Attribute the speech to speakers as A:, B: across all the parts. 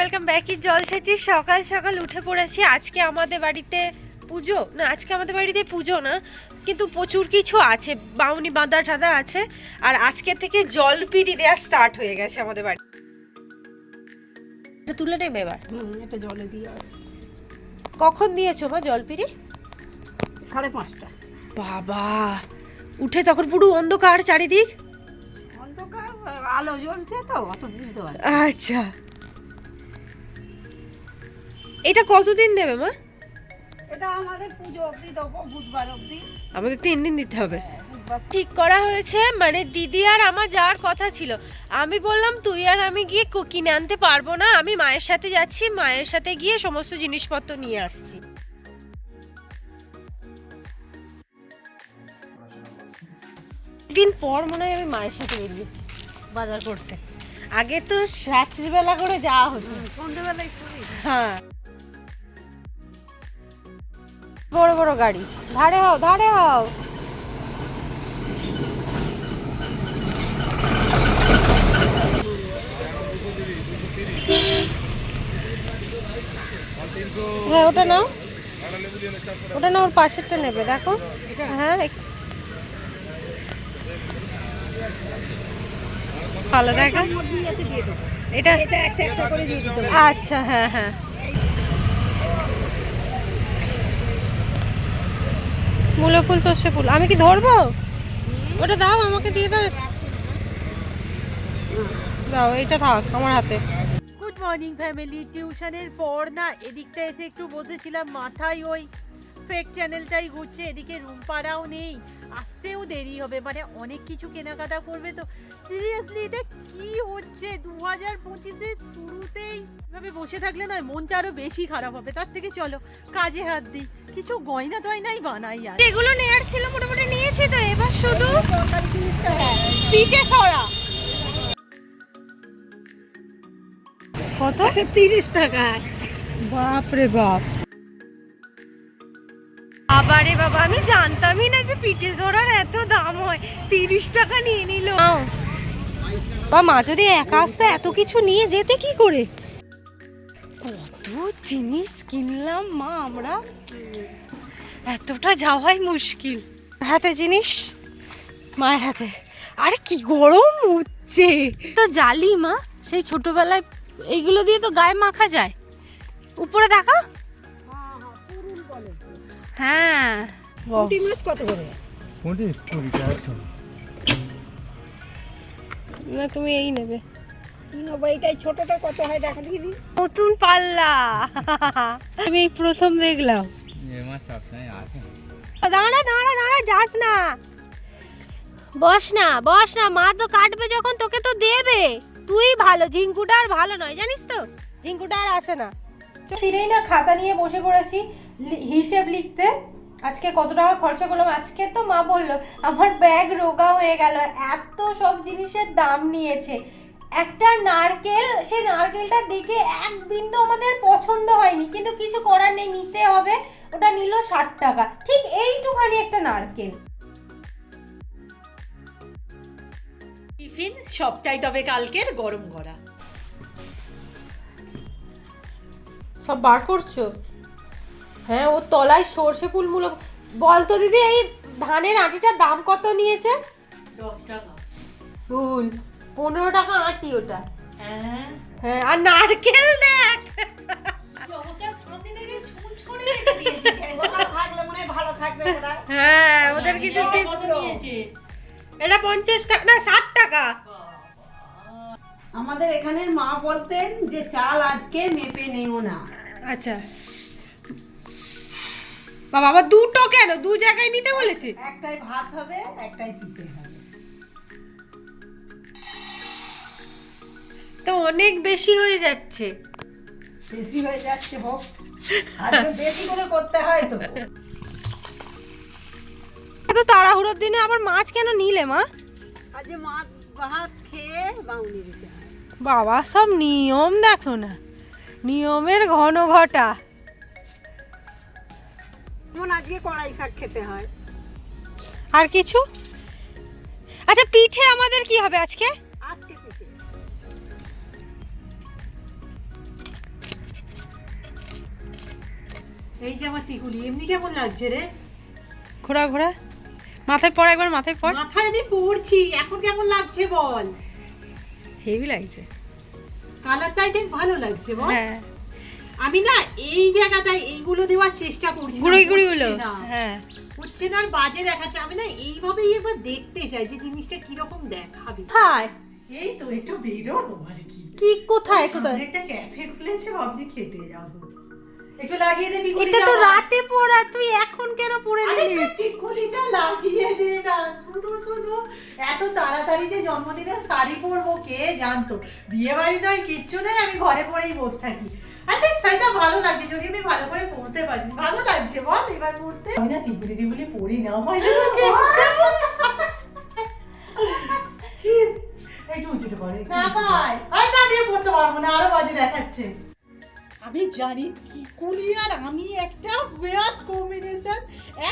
A: Welcome back is জলসেচি সকাল সকাল উঠে পড়েছি। আজকে আমাদের বাড়িতে পুজো? না আজকে আমাদের বাড়িতে পুজো না কিন্তু প্রচুর কিছু আছে। বাউনি বাঁধা টাদা আছে। আর আজকে থেকে জল পিড়ি দেওয়া স্টার্ট হয়ে গেছে আমাদের বাড়ি। এটা তুলে নেবে এবার?
B: এটা জলে দিয়ে
A: কখন দিয়েছ মা জল পিড়ি
B: সাড়ে পাঁচটা।
A: বাবা উঠে তখন পুরো অন্ধকার চারিদিক।
B: অন্ধকার আলো জ্বলছে তো অত বুঝতে
A: আচ্ছা। এটা কতদিন দেবে মা?
B: এটা আমাদের পুজো অবধি দেবো বুধবার অবধি।
A: আমাদের তিন দিন দিতে হবে।
B: হ্যাঁ,
A: ঠিক করা হয়েছে মানে দিদি আর আমার যাওয়ার কথা ছিল। আমি বললাম তুই আর আমি গিয়ে কিনে আনতে পারব না। আমি মায়ের সাথে যাচ্ছি মায়ের সাথে গিয়ে সমস্ত জিনিসপত্র নিয়ে আসছি। দিন পর মনে হয় আমি মায়ের সাথে বেরিয়েছি বাজার করতে। আগে তো রাত্রিবেলা করে যাওয়া হতো।
B: সন্ধ্যেবেলায়
A: হ্যাঁ। বড় বড় গাড়ি। ধারে হও ধারে হও। হ্যাঁ ওটা নাও। ওটা না ওর পাশেরটা নেবে দেখো। হ্যাঁ ভালো দেখা। এটা আচ্ছা হ্যাঁ হ্যাঁ। মূলো ফুল সর্ষে ফুল। আমি কি ধরবো? ওটা দাও আমাকে দিয়ে দাও। দাও এটা থাক আমার হাতে।
C: গুড মর্নিং ফ্যামিলি টিউশনের পর না এদিকটা এসে একটু বসেছিলাম মাথায় ওই ফেক চ্যানেলটাই ঘুরছে এদিকে রুম পাড়াও নেই। আসতেও দেরি হবে মানে অনেক কিছু কেনাকাটা করবে তো। সিরিয়াসলি এটা কি হচ্ছে? দু হাজার পঁচিশের শুরুতেই এভাবে বসে থাকলে নয় মনটা আরও বেশি খারাপ হবে। তার থেকে চলো কাজে হাত দিই। কিছু গয়না টয়নাই বানাই আর।
A: যেগুলো নেয়ার ছিল মোটামুটি নিয়েছি তো এবার শুধু পিঠে সরা। কত?
B: তিরিশ টাকা।
A: বাপ রে বাপ। আবারে বাবা আমি জানতামই না যে পিঠে জোড়ার এত দাম হয়। তিরিশ টাকা নিয়ে নিল। বা মা যদি একা আসতো এত কিছু নিয়ে যেতে কি করে? কত জিনিস কিনলাম মা আমরা। এতটা যাওয়াই মুশকিল। হাতে জিনিস? মায়ের হাতে। আরে কি গরম হচ্ছে। তো জালি মা সেই ছোটবেলায় এইগুলো দিয়ে তো গায়ে মাখা যায়। উপরে দেখা। হ্যাঁ।
B: পুঁটি মাছ কত করে?
D: একশো
A: না তুমি এই নেবে।
B: নেব এইটাই ছোটটা কত হয় দেখা দিবি
A: নতুন পাল্লা। আমি প্রথম দেখলাম। দাঁড়া দাঁড়া দাঁড়া যাস না। বস না বস না মা তো কাটবে যখন তোকে তো দেবে। তুই ভালো ঝিঙ্কুটা আর ভালো নয় জানিস তো? ঝিঙ্কুটা আর আসে না। ফিরেই না খাতা নিয়ে বসে পড়েছি। হিসেব লিখতে? আজকে কত টাকা খরচা করলাম? আজকে তো মা বলল আমার ব্যাগ রোগা হয়ে গেল এত সব জিনিসের দাম নিয়েছে। একটা নারকেল সেই নারকেলটা দেখে এক বিন্দু আমাদের পছন্দ হয়নি কিন্তু কিছু করার নেই নিতে হবে। ওটা নিল ষাট টাকা। ঠিক এইটুখানি একটা নারকেল।
C: টিফিন সবটাই তবে কালকের গরম করা।
A: সব বার করছ? হ্যাঁ ও তলায় সর্ষে ফুল মূলো বল তো দিদি এই ধানের আটিটার দাম কত নিয়েছে? ফুল পনেরো টাকা আটি ওটা।
C: হ্যাঁ।
A: হ্যাঁ আর নারকেল দেখ।
B: মনে হয় ভালো থাকবে
A: হ্যাঁ ওদের কিছু এটা পঞ্চাশ টাকা না ষাট টাকা।
B: আমাদের এখানের মা বলতেন যে চাল আজকে মেপে নেও না।
A: আচ্ছা। বাবা আবার দুটো কেন? দু জায়গায় নিতে বলেছে?
B: একটাই ভাত হবে একটাই পিঠে হবে।
A: তো অনেক বেশি হয়ে যাচ্ছে।
B: বেশি হয়ে যাচ্ছে হোক বেশি করে করতে হয় তো।
A: এত তাড়াহুড়োর দিনে আবার মাছ কেন নিলে মা?
B: ভাত খেয়ে বাউনি দিতে
A: বাবা সব নিয়ম দেখো না। নিয়মের ঘন ঘটা
B: যেমন আজকে কড়াই শাক খেতে হয়।
A: আর কিছু? আচ্ছা পিঠে আমাদের কি হবে আজকে?
B: আজকে পিঠে।
C: এই যে আমার টিকুলি এমনি কেমন লাগছে রে?
A: ঘোরা ঘোরা। মাথায় পড় একবার মাথায় পড়।
C: মাথায় আমি পড়ছি এখন কেমন লাগছে বল?
A: হেভি লাগছে।
C: কালারটা দেখ ভালো লাগছে বল?
A: হ্যাঁ।
C: আমি না এই জায়গাটায় এইগুলো দেওয়ার চেষ্টা করছি না,
A: গুঁড়োই গুঁড়িগুলো
C: হচ্ছে না।
A: হ্যাঁ।
C: হচ্ছে না আর বাজে দেখাচ্ছে। আমি না এইভাবেই এবার দেখতে চাই যে জিনিসটা কীরকম দেখাবে।
A: কোথায়?
C: এই তো একটু বেরোবো আর কি।
A: কি কোথায় কোথায়?
C: একটা ক্যাফে খুলেছে ভাবছি খেতে যাব। একটু লাগিয়ে দে
A: এটা তো রাতে পড়া তুই এখন কেন পড়ে নিলি?
C: টিকুলিটা লাগিয়ে দে না। শুধু শুধু। এত তাড়াতাড়ি যে জন্মদিনে শাড়ি পরবো কে জানতো? বিয়ে বাড়ি নয় কিচ্ছু নেই আমি ঘরে পরেই বসে থাকি। আর দেখ ভালো লাগছে যদি আমি ভালো করে পরতে পারি। ভালো লাগছে বল এবার পরতে আমি না টিকুলি টিকুলি পরি না আমার একটু উঁচুতে পড়ে
A: না
C: উঁচুতে।
A: পায়।
C: আরে পড়তে পারব না আরও বাজে দেখাচ্ছে। আমি জানি টিকুলি আর আমি একটা বিরাট কম্বিনেশন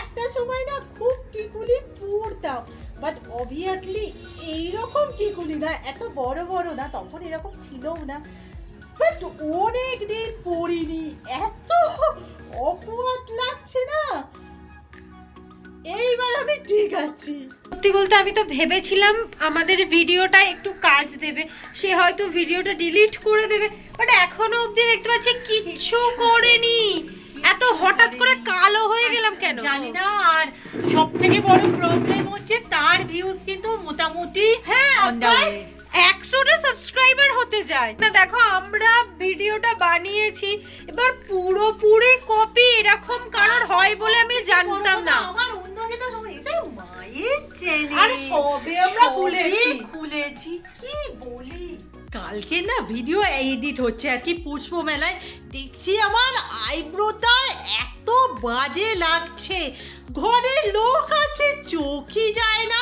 C: একটা সময় না খুব টিকুলি পড়তাম বাট অবভিয়াসলি এইরকম টিকুলি না এত বড় বড় না তখন এরকম ছিলও না। বাট অনেক দিন পড়িনি। এত অপরাধ লাগছে না? এইবার আমি ঠিক আছি।
A: সত্যি বলতে আমি তো ভেবেছিলাম আমাদের ভিডিওটা একটু কাজ দেবে। সে হয়তো ভিডিওটা ডিলিট করে দেবে বাট এখনও অবধি দেখতে পাচ্ছি কিচ্ছু করেনি। এত হঠাৎ করে কালো হয়ে গেলাম কেন?
C: জানি না আর সব থেকে বড় প্রবলেম হচ্ছে তার ভিউজ কিন্তু মোটামুটি
A: হ্যাঁ একশোটা সাবস্ক্রাইবার হতে যায়। না দেখো আমরা ভিডিওটা বানিয়েছি এবার পুরোপুরি কপি এরকম কারোর হয় বলে আমি জানতাম না।
C: আমার অন্য যেটা সময় এটা মায়ের চ্যানেল
A: সবে আমরা খুলেছি।
C: খুলেছি কি বলি? কালকে না ভিডিও এডিট হচ্ছে আর কি পুষ্প মেলায় দেখছি আমার আইব্রোটা এত বাজে লাগছে। ঘরে লোক আছে চোখই যায় না।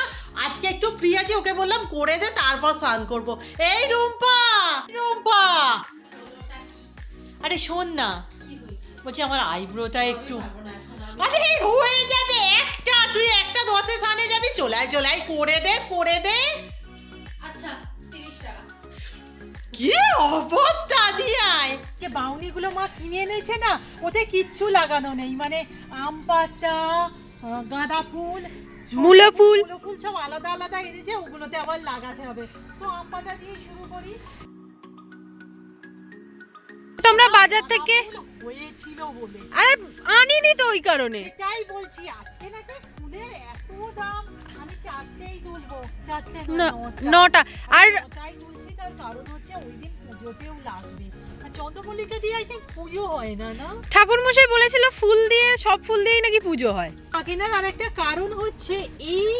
C: আজকে একটু ফ্রি আছে ওকে বললাম করে দে তারপর স্নান করব। এই রুম্পা! রুম্পা! আরে শোন না বলছি আমার আইব্রোটা একটু আরে হয়ে যাবে একটা তুই একটা দশে সানে যাবি চলাই চলাই করে দে করে দে।
A: আচ্ছা
C: কি অবস্থা দিয়ায়? যে বাউনিগুলো মা কিনে এনেছে না ওতে কিচ্ছু লাগানো নেই মানে আম পাতা গাঁদা ফুল
A: মূলো ফুল।
C: ফুল সব আলাদা আলাদা এনেছে ওগুলোতে আবার লাগাতে হবে। তো আম পাতা দিয়ে শুরু করি।
A: তোমরা বাজার থেকে
C: হয়েছিল বলে।
A: আরে আনিনি তো ওই কারণে।
C: তাই বলছি আজকে নাকি ফুলের এত দাম আমি চারটেই তুলবো। চারটে
A: না,
C: নটা।
A: আর
C: তার কারণ হচ্ছে ওই দিন পুজোতেও লাগবে। আর চন্দ্রমল্লিকা দিয়ে আই থিঙ্ক পুজো হয় না না?
A: ঠাকুর মশাই বলেছিল ফুল দিয়ে সব ফুল দিয়েই নাকি পুজো হয়।
C: কেনার আরেকটা কারণ হচ্ছে এই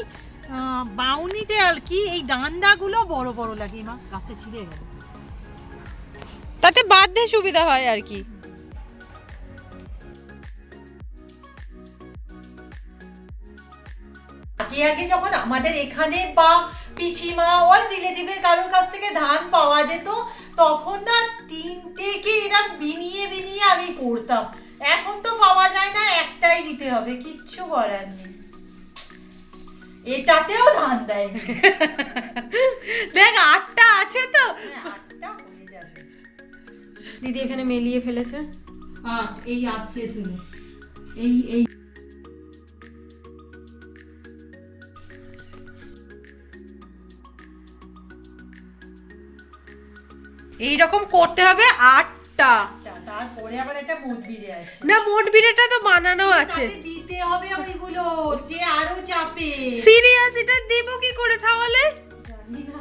C: বাউনিতে আর কি এই ডান্ডাগুলো বড় বড় লাগে। মা গাছটা ছিঁড়ে গেল।
A: তাতে বাঁধতে সুবিধা হয় আর কি।
C: আগে আগে যখন আমাদের এখানে বা পিসিমা ও রিলেটিভের কারোর কাছ থেকে ধান পাওয়া যেত তখন না তিনটে কি এরকম বিনিয়ে বিনিয়ে আমি পড়তাম এখন তো পাওয়া যায় না একটাই দিতে হবে কিচ্ছু করার নেই। এটাতেও ধান দেয়
A: দেখ আটটা আছে তো।
C: হয়ে
A: দিদি এখানে মেলিয়ে ফেলেছে?
C: হ্যাঁ এই আছে এই এই
A: এই রকম করতে হবে আটটা।
C: তারপরে আবার একটা মুখ বিড়ে আছে।
A: না মোট বিড়েটা তো বানানো আছে।
C: তাতে দিতে হবে ওইগুলো সে আরও চাপে।
A: সিরিয়াস এটা দেবো কি করে তাহলে?
C: জানি না।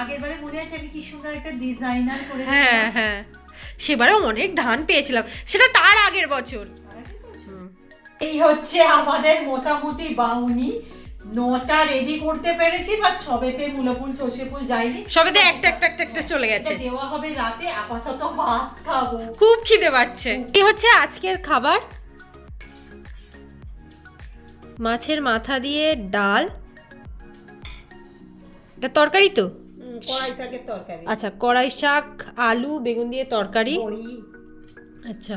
C: আগের বারে মনে আছে আমি কি সুন্দর একটা ডিজাইনার করে
A: হ্যাঁ হ্যাঁ। সেবারে অনেক ধান পেয়েছিলাম। সেটা তার আগের বছর?
C: এই হচ্ছে আমাদের মোটামুটি বাউনি। নটা রেডি করতে পেরেছি বাট সবেতে
A: সবেতে একটা একটা একটা একটা চলে গেছে।
C: দেওয়া হবে রাতে আপাতত ভাত খাব।
A: খুব খিদে পাচ্ছে। কি হচ্ছে আজকের খাবার। মাছের মাথা দিয়ে ডাল। এটা তরকারি তো?
B: কড়াই শাকের তরকারি।
A: আচ্ছা কড়াই শাক আলু বেগুন দিয়ে তরকারি। আচ্ছা।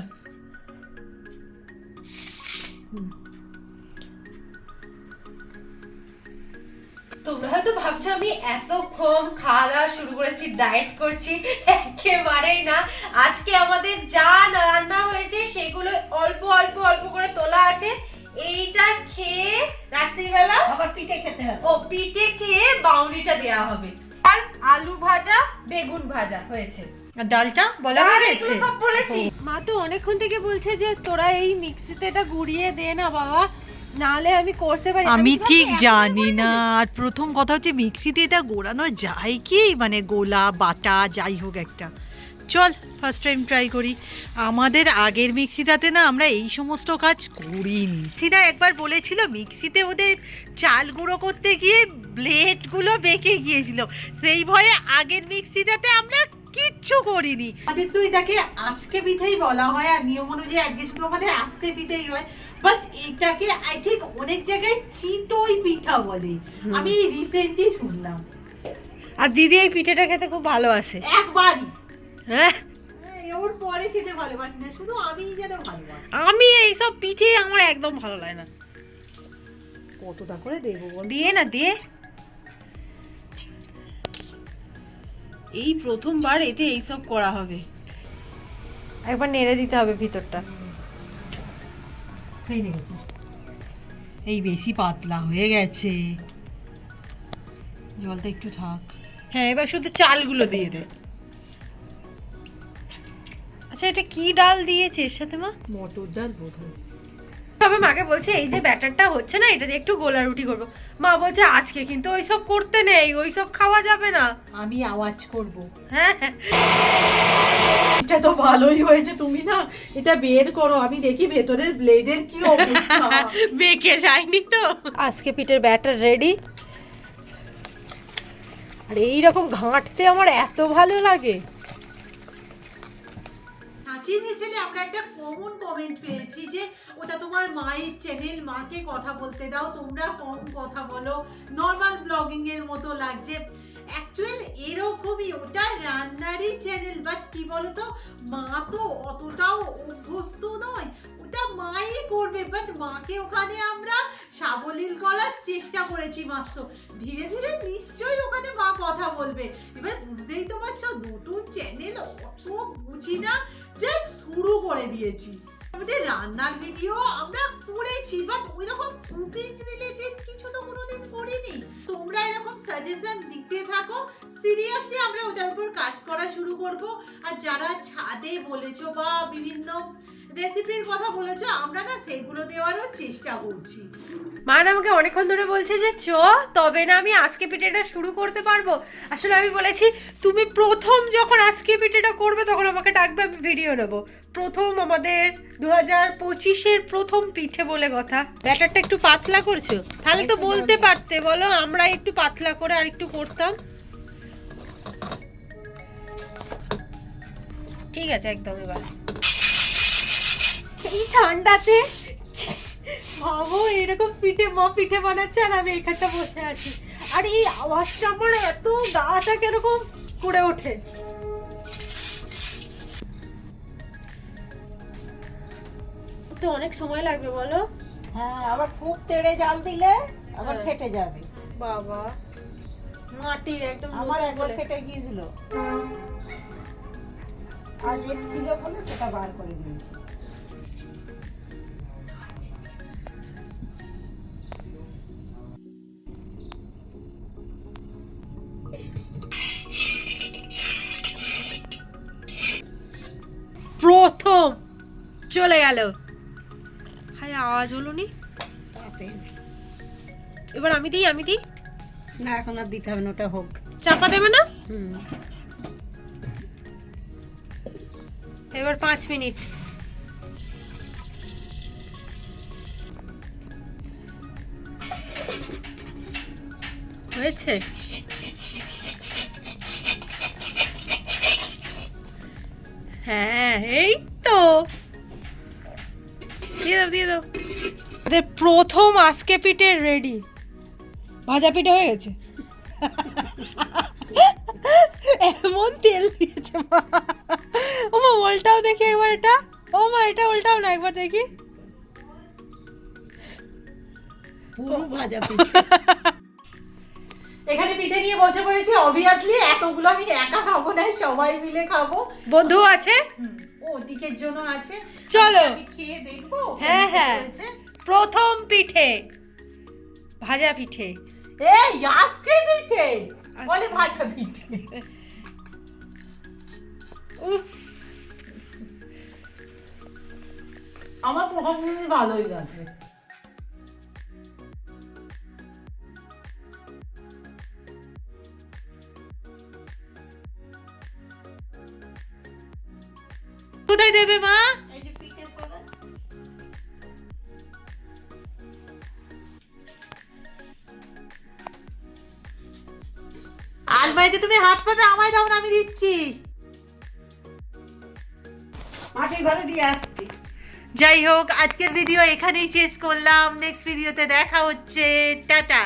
A: হুম। তোমরা হয়তো ভাবছ আমি এতক্ষণ খাওয়া দাওয়া শুরু করেছি ডায়েট করছি একেবারেই না। আজকে আমাদের যা রান্না হয়েছে সেগুলো অল্প অল্প অল্প করে তোলা আছে। এইটা খেয়ে রাত্রিবেলা
B: আবার পিঠে খেতে হবে।
A: ও পিঠে খেয়ে বাউনিটা দেওয়া হবে। আলু ভাজা বেগুন ভাজা হয়েছে।
C: ডালটা বলা
A: সব বলেছি। মা তো অনেকক্ষণ থেকে বলছে যে তোরা এই মিক্সিতে এটা গুড়িয়ে দে না বাবা। নালে আমি করতে পারি
C: আমি ঠিক জানি না। আর প্রথম কথা হচ্ছে মিক্সিতে এটা গোড়ানো যায় কি? মানে গোলা বাটা যাই হোক একটা। চল ফার্স্ট টাইম ট্রাই করি। আমাদের আগের মিক্সিটাতে না আমরা এই সমস্ত কাজ করিনি। সিনা একবার বলেছিল মিক্সিতে ওদের চাল গুঁড়ো করতে গিয়ে ব্লেডগুলো বেঁকে গিয়েছিল। সেই ভয়ে আগের মিক্সিটাতে আমরা কিচ্ছু করিনি। আমাদের তো এটাকে আজকে পিঠেই বলা হয় আর নিয়ম অনুযায়ী আজকে শুধু আমাদের আজকে পিঠেই হয়। বাট এটাকে আই থিঙ্ক অনেক জায়গায় চিতই পিঠা বলে। আমি রিসেন্টলি শুনলাম।
A: আর দিদি এই পিঠেটা খেতে খুব ভালোবাসে।
C: একবারই।
A: হ্যাঁ?
C: হ্যাঁ, ওর পরে খেতে ভালোবাসি না শুধু আমিই যেন ভালোবাসি।
A: আমি এইসব পিঠে আমার একদম ভালো লাগে না।
C: কতটা করে দেবো
A: দিয়ে না দিয়ে। এই প্রথমবার এতে এইসব করা হবে। একবার নেড়ে দিতে হবে ভিতরটা।
C: হয়ে গেছে এই বেশি পাতলা হয়ে গেছে। জলটা একটু থাক।
A: হ্যাঁ এবার শুধু চালগুলো দিয়ে দে। আচ্ছা এটা কি ডাল দিয়েছে এর সাথে মা?
C: মটর ডাল বোধ
A: তবে মাকে বলছে এই যে ব্যাটারটা হচ্ছে না এটা দিয়ে একটু গোলা রুটি করব। মা বলছে আজকে কিন্তু ওইসব করতে নেই ওইসব খাওয়া যাবে না।
C: আমি আওয়াজ করব।
A: হ্যাঁ হ্যাঁ।
C: এটা তো ভালোই হয়েছে তুমি না এটা বের করো আমি দেখি ভেতরের ব্লেডের কি অবস্থা।
A: বেঁকে যায়নি তো। আজকে পিঠের ব্যাটার রেডি আর এই রকম ঘাঁটতে আমার এত ভালো লাগে।
C: হাঁচির হেসেলে আমরা একটা কমন কমেন্ট পেয়েছি যে, ওটা তোমার মায়ের চ্যানেল মাকে কথা বলতে দাও, তোমরা কম কথা বলো। নর্মাল ব্লগিং এর মতো লাগছে। অ্যাকচুয়াল এরকমই, ওটা রান্নারই চ্যানেল বাট কি বলতো, মা তো অতটাও অভ্যস্ত নয়। ওটা মাই করবে বাট মাকে ওখানে আমরা সাবলীল করার চেষ্টা করেছি মাত্র। ধীরে ধীরে নিশ্চয়ই ওখানে মা কথা বলবে। এবার বুঝতেই তো পারছ নতুন চ্যানেল অত বুঝি না দিয়েছি আমাদের রান্নার ভিডিও আমরা করেছি বাট ওই রকম কুকিং রিলেটেড কিছু তো কোনোদিন করিনি। তোমরা এরকম সাজেশন দিতে থাকো। সিরিয়াসলি আমরা ওটার উপর কাজ করা শুরু করব। আর যারা ছাদে বলেছ বা বিভিন্ন রেসিপির কথা বলেছ আমরা না সেগুলো দেওয়ারও চেষ্টা করছি।
A: মা আমাকে অনেকক্ষণ ধরে বলছে যে চ তবে না আমি আজকে পিঠেটা শুরু করতে পারব। আসলে আমি বলেছি তুমি প্রথম যখন আজকে পিঠেটা করবে তখন আমাকে ডাকবে আমি ভিডিও নেব। প্রথম আমাদের দু হাজার পঁচিশের প্রথম পিঠে বলে কথা। ব্যাটারটা একটু পাতলা করছ? তাহলে তো বলতে পারতে বলো আমরা একটু পাতলা করে আর একটু করতাম। ঠিক আছে একদম এবার। এই ঠান্ডাতে? ভাবো এরকম পিঠে মা পিঠে বানাচ্ছে আর আমি এখানটা বসে আছি। আর এই আওয়াজটা আমার এত গাটা কীরকম করে ওঠে। তো অনেক সময় লাগবে বলো।
B: হ্যাঁ আবার খুব তেড়ে জাল দিলে আবার
A: হ্যাঁ।
B: ফেটে যাবে।
A: বাবা মাটির একদম
B: আমার একবার ফেটে গিয়েছিল। আর ছিল বলে সেটা বার করে দিয়েছি।
A: চলে গেল। হাই আওয়াজ হলো নি? এবার আমি দিই আমি দিই?
B: না এখন আর দিতে হবে না ওটা হোক।
A: চাপা দেবে না?
B: হুম।
A: এবার পাঁচ মিনিট। হয়েছে? হ্যাঁ এই তো। দিয়ে দাও দিয়ে দাও। আমাদের প্রথম আজকে পিঠে রেডি ভাজা পিঠে হয়ে গেছে। এমন তেল দিয়েছে মা। ও মা উল্টাও দেখি একবার এটা। ও মা এটা উল্টাও না একবার দেখি।
B: পুরো ভাজা পিঠে।
C: এখানে পিঠে নিয়ে বসে পড়েছি অবভিয়াসলি এতগুলো আমি একা খাব না সবাই মিলে খাব।
A: বন্ধু আছে?
C: হুম, ও দিকের জন্য আছে।
A: চলো।
C: খেয়ে দেখব
A: হ্যাঁ, হ্যাঁ। প্রথম পিঠে ভাজা পিঠে।
C: এই আজকে পিঠে? বলে ভাজা পিঠে।
A: উফ।
C: আমার প্রথম ভালোই লাগবে কোথায় দেবে মা? আলমারিতে তুমি হাত পাবে আমায় দাও না আমি দিচ্ছি।
B: মাটির ঘরে দিয়ে আসছি।
C: যাই হোক আজকের ভিডিও এখানেই শেষ করলাম। নেক্সট ভিডিওতে দেখা হচ্ছে। টাটা।